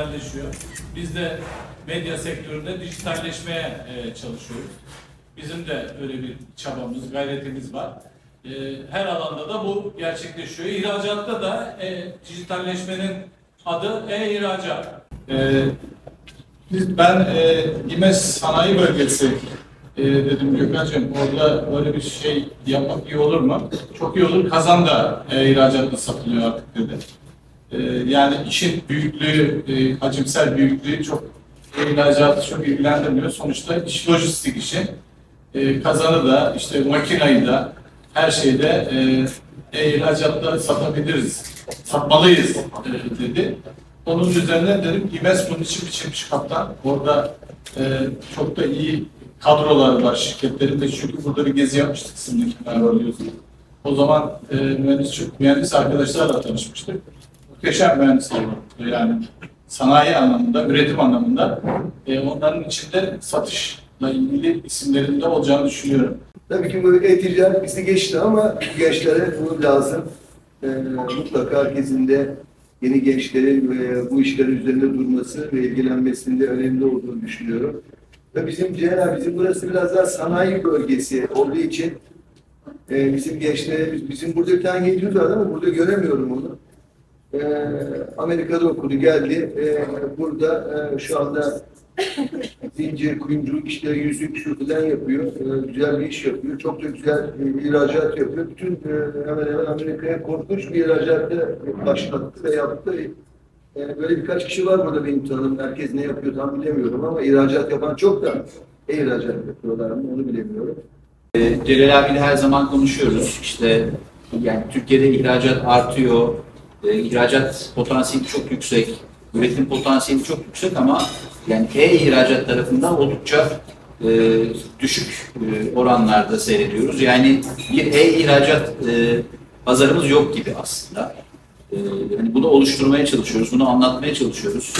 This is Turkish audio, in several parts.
dijitalleşiyor. Biz de medya sektöründe dijitalleşmeye e, çalışıyoruz. Bizim de öyle bir çabamız, gayretimiz var. E, her alanda da bu gerçekleşiyor. İhracatta da e, dijitalleşmenin adı e-ihracat. E, biz, ben e, İMES Sanayi Bölgesi e, dedim Gökhan'cığım orada böyle bir şey yapmak iyi olur mu? Çok iyi olur. Kazan da e, ihracatla satılıyor artık dedi. E, yani işin büyüklüğü, e, hacimsel büyüklüğü çok ihracatı çok ilgilendirmiyor. Sonuçta iş lojistik işi. E, kazanı da, işte makinayı da, her şeyde e, e-ihracatta satabiliriz, satmalıyız e, dedi. Onun üzerine dedim İMES bunun için biçilmiş kaptan. Orada e, çok da iyi kadrolar var şirketlerinde. Çünkü burada bir gezi yapmıştık sizinle biliyorsunuz. O zaman e, mühendis, mühendis arkadaşlarla tanışmıştık. Muhteşem mühendisler var. Yani sanayi anlamında, üretim anlamında. E, onların içinde satışla ilgili isimlerinde olacağını düşünüyorum. Tabii ki bu e-ticaret bizi geçti ama gençlere bu lazım. Ee, mutlaka herkesin de yeni gençlerin e, bu işlerin üzerinde durması ve ilgilenmesinde önemli olduğunu düşünüyorum. Ve bizim Ceyhan bizim burası biraz daha sanayi bölgesi olduğu için e, bizim gençlerimiz, bizim burada bir tane gencimiz var ama burada göremiyorum onu. E, Amerika'da okudu, geldi. E, burada e, şu anda zincir, kuyumculuk işleri, yüzük şu yapıyor. Ee, güzel bir iş yapıyor. Çok da güzel e, ihracat yapıyor. Bütün e, hemen hemen Amerika'ya korkunç bir ihracatı başlattı ve yaptı. E, böyle birkaç kişi var burada benim tanıdığım. Herkes ne yapıyor tam bilemiyorum ama ihracat yapan çok da e-ihracat yapıyorlar mı onu bilemiyorum. Celal abiyle her zaman konuşuyoruz. İşte yani Türkiye'de ihracat artıyor. Ee, ihracat potansiyeli çok yüksek. Üretim potansiyeli çok yüksek ama yani e-ihracat tarafında oldukça e, düşük e, oranlarda seyrediyoruz. Yani bir e-ihracat e, pazarımız yok gibi aslında. E, yani bunu oluşturmaya çalışıyoruz, bunu anlatmaya çalışıyoruz.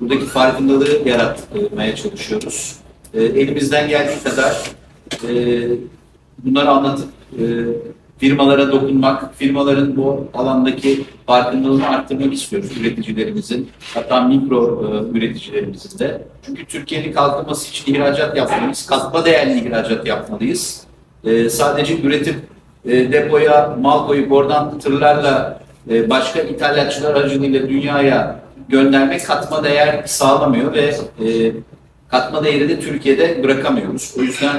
Buradaki farkındalığı yaratmaya çalışıyoruz. E, elimizden geldiği kadar e, bunları anlatıp e, firmalara dokunmak, firmaların bu alandaki farkındalığını arttırmak istiyoruz üreticilerimizin, hatta mikro e, üreticilerimizin de. Çünkü Türkiye'nin kalkınması için ihracat yapmalıyız, katma değerli ihracat yapmalıyız. E, sadece üretip e, depoya mal koyup oradan tırlarla e, başka ithalatçılar aracılığıyla dünyaya göndermek katma değer sağlamıyor ve e, katma değeri de Türkiye'de bırakamıyoruz. O yüzden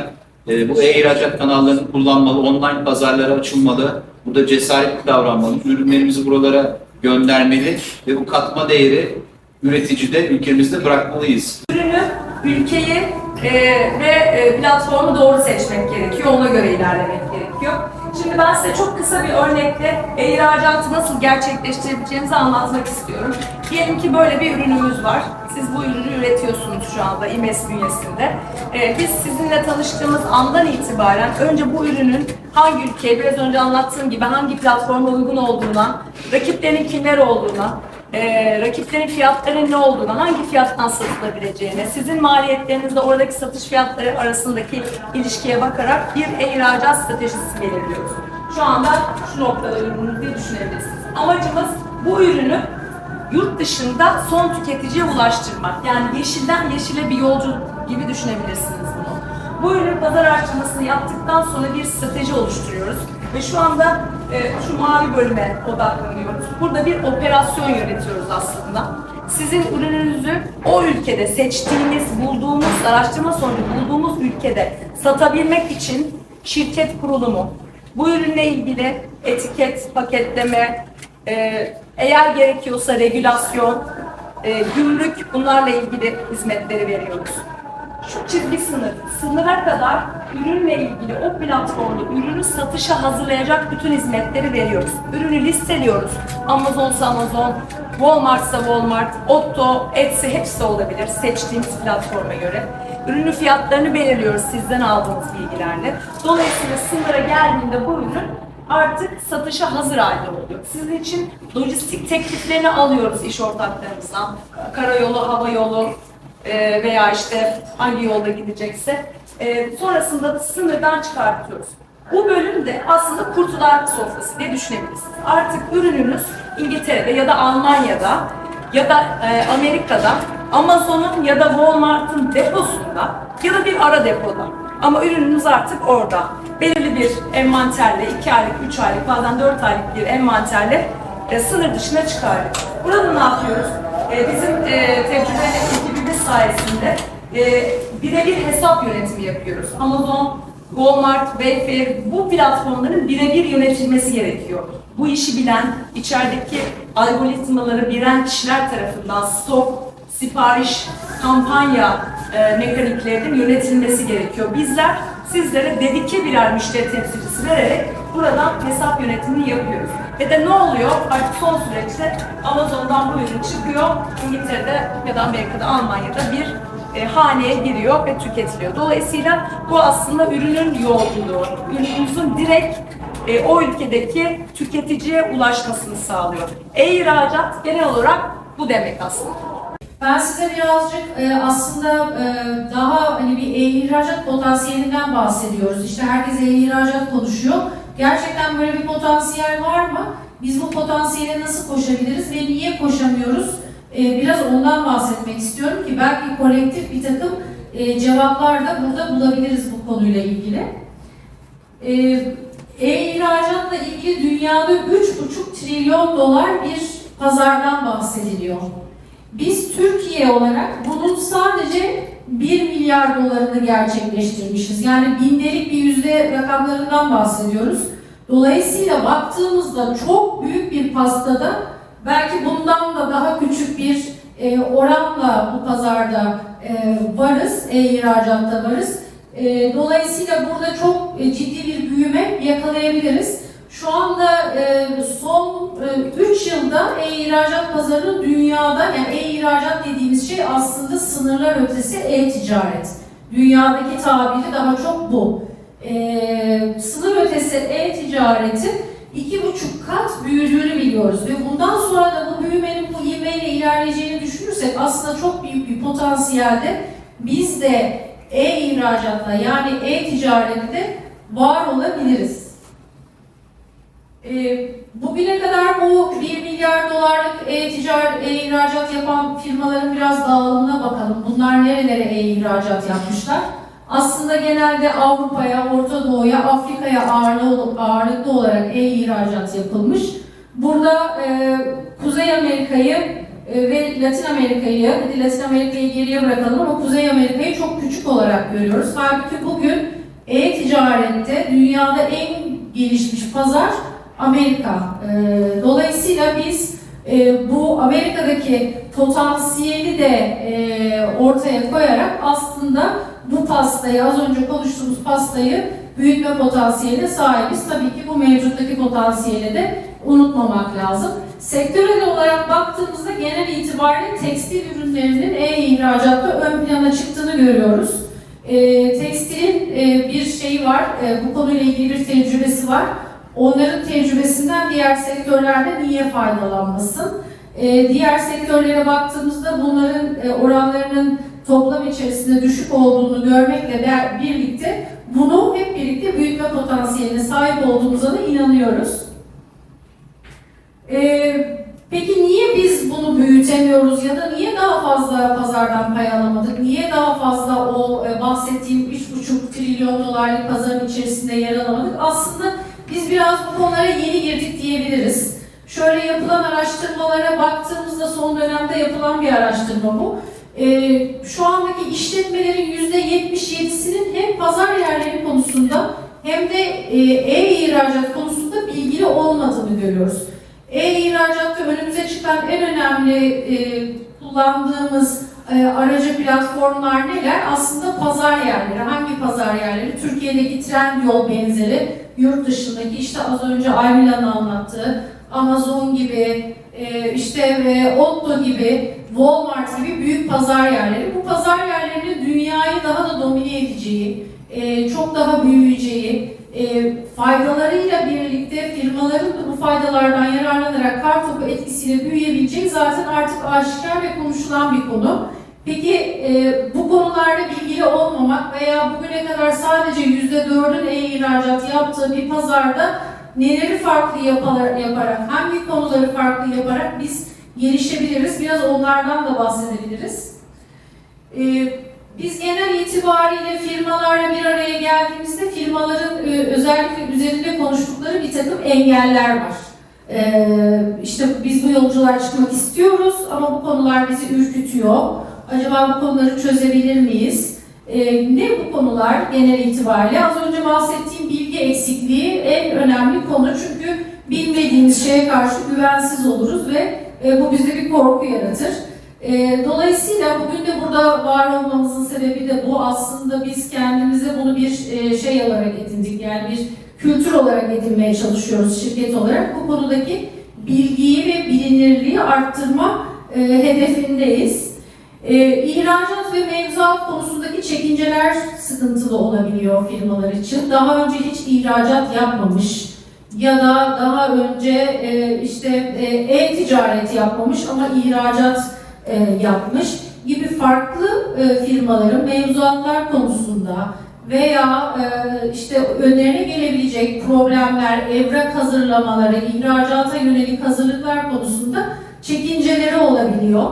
e, bu e-ihracat kanallarını kullanmalı, online pazarlara açılmalı. Burada cesaretli davranmalı, ürünlerimizi buralara göndermeli ve bu katma değeri üreticide, ülkemizde bırakmalıyız. ürünü, ülkeyi e, ve e, platformu doğru seçmek gerekiyor. Ona göre ilerlemek gerekiyor. Şimdi ben size çok kısa bir örnekle ihracatı nasıl gerçekleştirebileceğimizi anlatmak istiyorum. Diyelim ki böyle bir ürünümüz var. Siz bu ürünü üretiyorsunuz şu anda İMES bünyesinde. E, biz sizinle tanıştığımız andan itibaren önce bu ürünün hangi ülkeye, biraz önce anlattığım gibi hangi platforma uygun olduğuna, rakiplerinin kimler olduğuna, e, rakiplerin fiyatlarının ne olduğuna, hangi fiyattan satılabileceğine, sizin maliyetlerinizle oradaki satış fiyatları arasındaki ilişkiye bakarak bir ihracat stratejisi belirliyoruz. Şu anda şu noktada ürününüzü diye düşünebilirsiniz. Amacımız bu ürünü yurt dışında son tüketiciye ulaştırmak. Yani yeşilden yeşile bir yolculuk gibi düşünebilirsiniz bunu. Bu ürünün pazar araştırmasını yaptıktan sonra bir strateji oluşturuyoruz. Ve şu anda e, şu mavi bölüme odaklanıyoruz. Burada bir operasyon yönetiyoruz aslında. Sizin ürününüzü o ülkede seçtiğiniz, bulduğumuz, araştırma sonucu bulduğumuz ülkede satabilmek için şirket kurulumu, bu ürünle ilgili etiket, paketleme, e, eğer gerekiyorsa regülasyon, e, gümrük bunlarla ilgili hizmetleri veriyoruz şu çizgi sınır, sınıra kadar ürünle ilgili o platformda ürünü satışa hazırlayacak bütün hizmetleri veriyoruz. Ürünü listeliyoruz. Amazon'sa Amazon, Walmart'sa Walmart, Otto, Etsy hepsi olabilir seçtiğimiz platforma göre. Ürünün fiyatlarını belirliyoruz sizden aldığımız bilgilerle. Dolayısıyla sınıra geldiğinde bu ürün artık satışa hazır halde oluyor. Sizin için lojistik tekliflerini alıyoruz iş ortaklarımızdan. Karayolu, hava yolu, e, veya işte hangi yolda gidecekse e, sonrasında da sınırdan çıkartıyoruz. Bu bölüm de aslında kurtular sofrası diye düşünebilirsiniz. Artık ürününüz İngiltere'de ya da Almanya'da ya da e, Amerika'da Amazon'un ya da Walmart'ın deposunda ya da bir ara depoda. Ama ürününüz artık orada. Belirli bir envanterle, 2 aylık, 3 aylık, bazen 4 aylık bir envanterle e, sınır dışına çıkardık. Burada ne yapıyoruz? E, bizim e, ekibimiz sayesinde e, birebir hesap yönetimi yapıyoruz. Amazon, Walmart, Wayfair bu platformların birebir yönetilmesi gerekiyor. Bu işi bilen, içerideki algoritmaları bilen kişiler tarafından stok, sipariş, kampanya e, mekaniklerinin yönetilmesi gerekiyor. Bizler sizlere dedike birer müşteri temsilcisi vererek buradan hesap yönetimini yapıyoruz. Ve de ne oluyor? Artık son süreçte Amazon'dan bu ürün çıkıyor. İngiltere'de ya da Amerika'da, Almanya'da bir e, haneye giriyor ve tüketiliyor. Dolayısıyla bu aslında ürünün yolculuğu, ürünümüzün direkt e, o ülkedeki tüketiciye ulaşmasını sağlıyor. E-ihracat genel olarak bu demek aslında. Ben size birazcık e, aslında e, daha hani bir e-ihracat potansiyelinden bahsediyoruz. İşte herkes e-ihracat konuşuyor. Gerçekten böyle bir potansiyel var mı? Biz bu potansiyele nasıl koşabiliriz ve niye koşamıyoruz? E, biraz ondan bahsetmek istiyorum ki belki kolektif bir takım e, cevaplar da burada bulabiliriz bu konuyla ilgili. E, E-ihracatla ilgili dünyada 3,5 trilyon dolar bir pazardan bahsediliyor. Biz Türkiye olarak bunun sadece 1 milyar dolarını gerçekleştirmişiz. Yani bindelik bir yüzde rakamlarından bahsediyoruz. Dolayısıyla baktığımızda çok büyük bir pastada belki bundan da daha küçük bir e, oranla bu pazarda e, varız, e-ihracatta varız. E, dolayısıyla burada çok e, ciddi bir büyüme yakalayabiliriz. Şu anda e, son 3 yılda e-ihracat pazarının dünyada, yani e-ihracat dediğimiz şey aslında sınırlar ötesi e-ticaret. Dünyadaki tabiri daha çok bu. E, sınır ötesi e-ticaretin iki buçuk kat büyüdüğünü biliyoruz ve bundan sonra da bu büyümenin bu ivmeyle ilerleyeceğini düşünürsek aslında çok büyük bir potansiyelde biz de e-ihracatla yani e-ticarette var olabiliriz. E, bugüne kadar bu 1 milyar dolarlık e-ticaret, e-ihracat yapan firmaların biraz dağılımına bakalım. Bunlar nerelere e-ihracat yapmışlar? Aslında genelde Avrupa'ya, Orta Doğu'ya, Afrika'ya ağırlı, ağırlıklı olarak e-ihracat yapılmış. Burada e, Kuzey Amerika'yı e, ve Latin Amerika'yı, hadi Latin Amerika'yı geriye bırakalım ama Kuzey Amerika'yı çok küçük olarak görüyoruz. Halbuki bugün e-ticarette dünyada en gelişmiş pazar Amerika. E, dolayısıyla biz e, bu Amerika'daki potansiyeli de e, ortaya koyarak aslında bu pastayı, az önce konuştuğumuz pastayı büyütme potansiyeline sahibiz. Tabii ki bu mevcuttaki potansiyeli de unutmamak lazım. Sektörel olarak baktığımızda genel itibariyle tekstil ürünlerinin e-ihracatta ön plana çıktığını görüyoruz. E, tekstilin e, bir şeyi var, e, bu konuyla ilgili bir tecrübesi var. Onların tecrübesinden diğer sektörlerde niye faydalanmasın? E, diğer sektörlere baktığımızda bunların e, oranlarının toplam içerisinde düşük olduğunu görmekle birlikte bunu hep birlikte büyütme potansiyeline sahip olduğumuza da inanıyoruz. Ee, peki niye biz bunu büyütemiyoruz ya da niye daha fazla pazardan pay alamadık? Niye daha fazla o e, bahsettiğim 3,5 trilyon dolarlık pazarın içerisinde yer alamadık? Aslında biraz bu konulara yeni girdik diyebiliriz. Şöyle yapılan araştırmalara baktığımızda son dönemde yapılan bir araştırma bu. Ee, şu andaki işletmelerin %77'sinin hem pazar yerleri konusunda hem de e, e-ihracat konusunda bilgili olmadığını görüyoruz. E-ihracatta önümüze çıkan en önemli e, kullandığımız e, aracı platformlar neler? Aslında pazar yerleri. Hangi pazar yerleri? Türkiye'deki Trendyol benzeri, yurt dışındaki işte az önce Aymila'nın anlattığı Amazon gibi, e, işte e, Otto gibi, Walmart gibi büyük pazar yerleri. Bu pazar yerlerinin dünyayı daha da domine edeceği, e, çok daha büyüyeceği, e, faydalarıyla birlikte firmaların da bu faydalardan yararlanarak kartopu etkisiyle büyüyebileceği zaten artık aşikar ve konuşulan bir konu. Peki e, bu konularda bilgili olmamak veya bugüne kadar sadece %4'ün e-ihracat yaptığı bir pazarda neleri farklı yaparak, yaparak, hangi konuları farklı yaparak biz gelişebiliriz. Biraz onlardan da bahsedebiliriz. Ee, biz genel itibariyle firmalarla bir araya geldiğimizde firmaların e, özellikle üzerinde konuştukları bir takım engeller var. Ee, işte biz bu yolculuğa çıkmak istiyoruz ama bu konular bizi ürkütüyor. Acaba bu konuları çözebilir miyiz? Ee, ne bu konular genel itibariyle? Az önce bahsettiğim bilgi eksikliği en önemli konu çünkü bilmediğimiz şeye karşı güvensiz oluruz ve e, bu bizde bir korku yaratır. E, dolayısıyla bugün de burada var olmamızın sebebi de bu aslında biz kendimize bunu bir e, şey olarak edindik yani bir kültür olarak edinmeye çalışıyoruz şirket olarak. Bu konudaki bilgiyi ve bilinirliği arttırma e, hedefindeyiz. E, ihracat ve mevzuat konusundaki çekinceler sıkıntılı olabiliyor firmalar için. Daha önce hiç ihracat yapmamış ya da daha önce e, işte e, e-ticaret yapmamış ama ihracat e, yapmış gibi farklı e, firmaların mevzuatlar konusunda veya e, işte önlerine gelebilecek problemler, evrak hazırlamaları, ihracata yönelik hazırlıklar konusunda çekinceleri olabiliyor.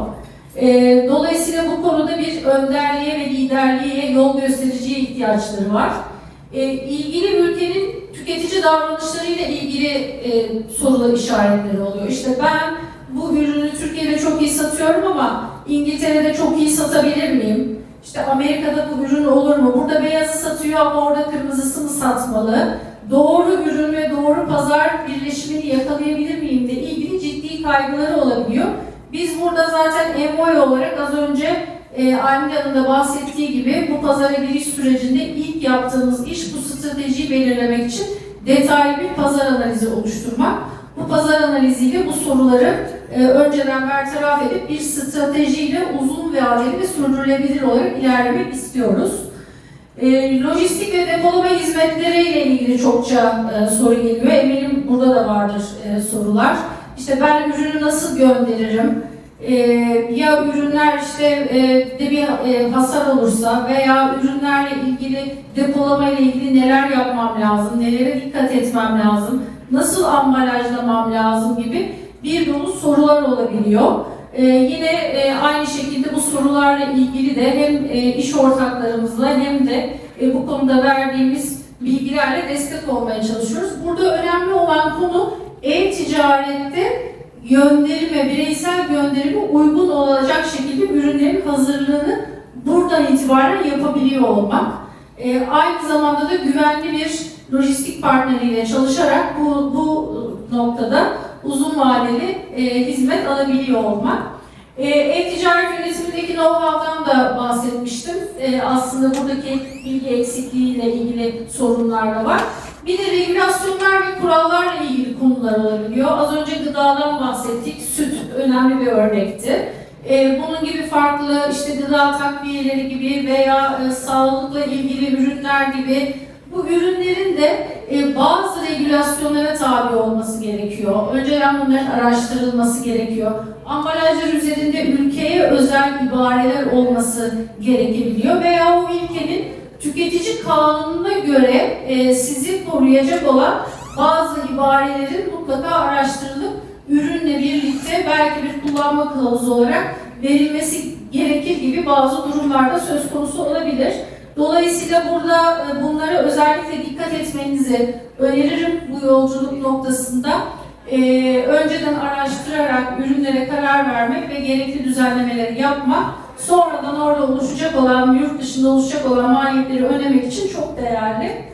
E, dolayısıyla bu konuda bir önderliğe ve liderliğe, yol göstericiye ihtiyaçları var. E, ilgili ülkenin tüketici davranışlarıyla ilgili e, sorular işaretleri oluyor. İşte ben satıyorum ama İngiltere'de çok iyi satabilir miyim? İşte Amerika'da bu ürün olur mu? Burada beyazı satıyor ama orada kırmızısını satmalı. Doğru ürün ve doğru pazar birleşimini yakalayabilir miyim de ilgili ciddi kaygıları olabiliyor. Biz burada zaten EMOY olarak az önce e, Almila'nın da bahsettiği gibi bu pazara giriş sürecinde ilk yaptığımız iş bu stratejiyi belirlemek için detaylı bir pazar analizi oluşturmak. Bu pazar analiziyle bu soruları e, önceden bertaraf edip bir stratejiyle uzun vadeli ve sürdürülebilir olarak ilerlemek istiyoruz. E, lojistik ve depolama hizmetleriyle ilgili çokça e, soru geliyor. Eminim burada da vardır e, sorular. İşte ben ürünü nasıl gönderirim? E, ya ürünler işte e, de bir e, hasar olursa veya ürünlerle ilgili depolama ile ilgili neler yapmam lazım, nelere dikkat etmem lazım, nasıl ambalajlamam lazım gibi bir dolu sorular olabiliyor. Ee, yine e, aynı şekilde bu sorularla ilgili de hem e, iş ortaklarımızla hem de e, bu konuda verdiğimiz bilgilerle destek olmaya çalışıyoruz. Burada önemli olan konu e-ticarette gönderime, bireysel gönderime uygun olacak şekilde ürünlerin hazırlığını buradan itibaren yapabiliyor olmak. E, aynı zamanda da güvenli bir lojistik partneriyle çalışarak bu, bu noktada uzun vadeli e, hizmet alabiliyor olmak. E, e-ticaret yönetimindeki know-how'dan da bahsetmiştim. E, aslında buradaki bilgi eksikliğiyle ilgili sorunlar da var. Bir de regülasyonlar ve kurallarla ilgili konular olabiliyor. Az önce gıdadan bahsettik. Süt önemli bir örnekti. E, bunun gibi farklı işte gıda takviyeleri gibi veya e, sağlıkla ilgili ürünler gibi bu ürünlerin de e, bazı regülasyonlara tabi olması gerekiyor. Önceden bunların araştırılması gerekiyor. Ambalajlar üzerinde ülkeye özel ibareler olması gerekebiliyor veya o ülkenin tüketici kanununa göre e, sizi koruyacak olan bazı ibarelerin mutlaka araştırılıp ürünle birlikte belki bir kullanma kılavuzu olarak verilmesi gerekir gibi bazı durumlarda söz konusu olabilir. Dolayısıyla burada e, bunlara özellikle dikkat etmenizi öneririm bu yolculuk noktasında. Ee, önceden araştırarak ürünlere karar vermek ve gerekli düzenlemeleri yapmak sonradan orada oluşacak olan, yurt dışında oluşacak olan maliyetleri ödemek için çok değerli.